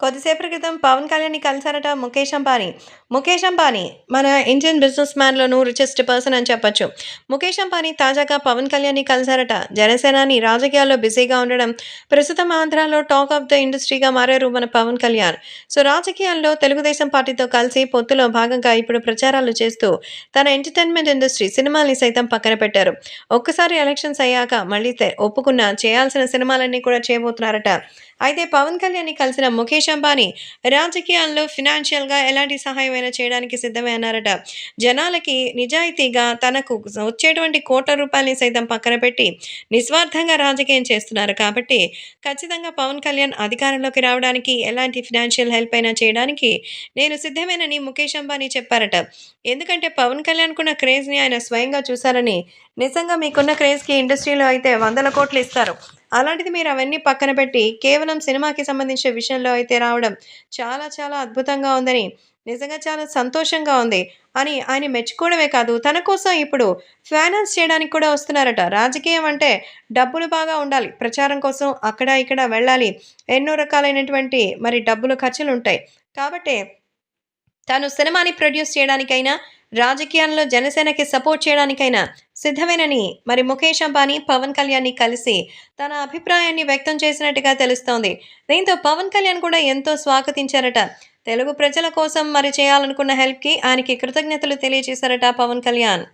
కొద్దిసేపటి క్రితం పవన్ కళ్యాణ్ని కలిశారట ముఖేష్ అంబానీ. ముఖేష్ అంబానీ మన ఇండియన్ బిజినెస్ మ్యాన్లోనూ రిచెస్ట్ పర్సన్ అని చెప్పొచ్చు. ముఖేష్ అంబానీ తాజాగా పవన్ కళ్యాణ్ని కలిశారట. జనసేనాని రాజకీయాల్లో బిజీగా ఉండడం ప్రస్తుతం ఆంధ్రాలో టాక్ ఆఫ్ ద ఇండస్ట్రీగా మారారు మన పవన్ కళ్యాణ్. సో రాజకీయాల్లో తెలుగుదేశం పార్టీతో కలిసి పొత్తులో భాగంగా ఇప్పుడు ప్రచారాలు చేస్తూ తన ఎంటర్టైన్మెంట్ ఇండస్ట్రీ సినిమాల్ని సైతం పక్కన పెట్టారు. ఒక్కసారి ఎలక్షన్స్ అయ్యాక మళ్ళీ ఒప్పుకున్న చేయాల్సిన సినిమాలన్నీ కూడా చేయబోతున్నారట. అయితే పవన్ కళ్యాణ్ని కలిసిన ముఖేష్ అంబానీ రాజకీయాల్లో ఫినాన్షియల్గా ఎలాంటి సహాయమైనా చేయడానికి సిద్ధమే అన్నారట. జనాలకి నిజాయితీగా తనకు వచ్చేటువంటి కోట్ల రూపాయలని సైతం పక్కన పెట్టి నిస్వార్థంగా రాజకీయం చేస్తున్నారు. కాబట్టి ఖచ్చితంగా పవన్ కళ్యాణ్ అధికారంలోకి రావడానికి ఎలాంటి ఫినాన్షియల్ హెల్ప్ అయినా చేయడానికి నేను సిద్ధమేనని ముఖేష్ అంబానీ చెప్పారట. ఎందుకంటే పవన్ కళ్యాణ్కున్న క్రేజ్ని ఆయన స్వయంగా చూశారని నిజంగా మీకున్న క్రేజ్కి ఇండస్ట్రీలో అయితే వందల కోట్లు ఇస్తారు. అలాంటిది మీరు అవన్నీ పక్కన పెట్టి కేవలం సినిమాకి సంబంధించిన విషయంలో అయితే రావడం చాలా చాలా అద్భుతంగా ఉందని నిజంగా చాలా సంతోషంగా ఉంది అని ఆయన మెచ్చుకోవడమే కాదు తన కోసం ఇప్పుడు ఫైనాన్స్ చేయడానికి కూడా వస్తున్నారట. రాజకీయం అంటే డబ్బులు బాగా ఉండాలి ప్రచారం కోసం అక్కడ ఇక్కడ వెళ్ళాలి ఎన్నో రకాలైనటువంటి మరి డబ్బులు ఖర్చులు ఉంటాయి. కాబట్టి తాను సినిమాని ప్రొడ్యూస్ చేయడానికైనా రాజకీయాల్లో జనసేనకి సపోర్ట్ చేయడానికైనా సిద్ధమేనని మరి ముఖేష్ అంబానీ పవన్ కళ్యాణ్ని కలిసి తన అభిప్రాయాన్ని వ్యక్తం చేసినట్టుగా తెలుస్తోంది. దీంతో పవన్ కళ్యాణ్ కూడా ఎంతో స్వాగతించారట. తెలుగు ప్రజల కోసం మరి చేయాలనుకున్న హెల్ప్కి ఆయనకి కృతజ్ఞతలు తెలియజేశారట పవన్ కళ్యాణ్.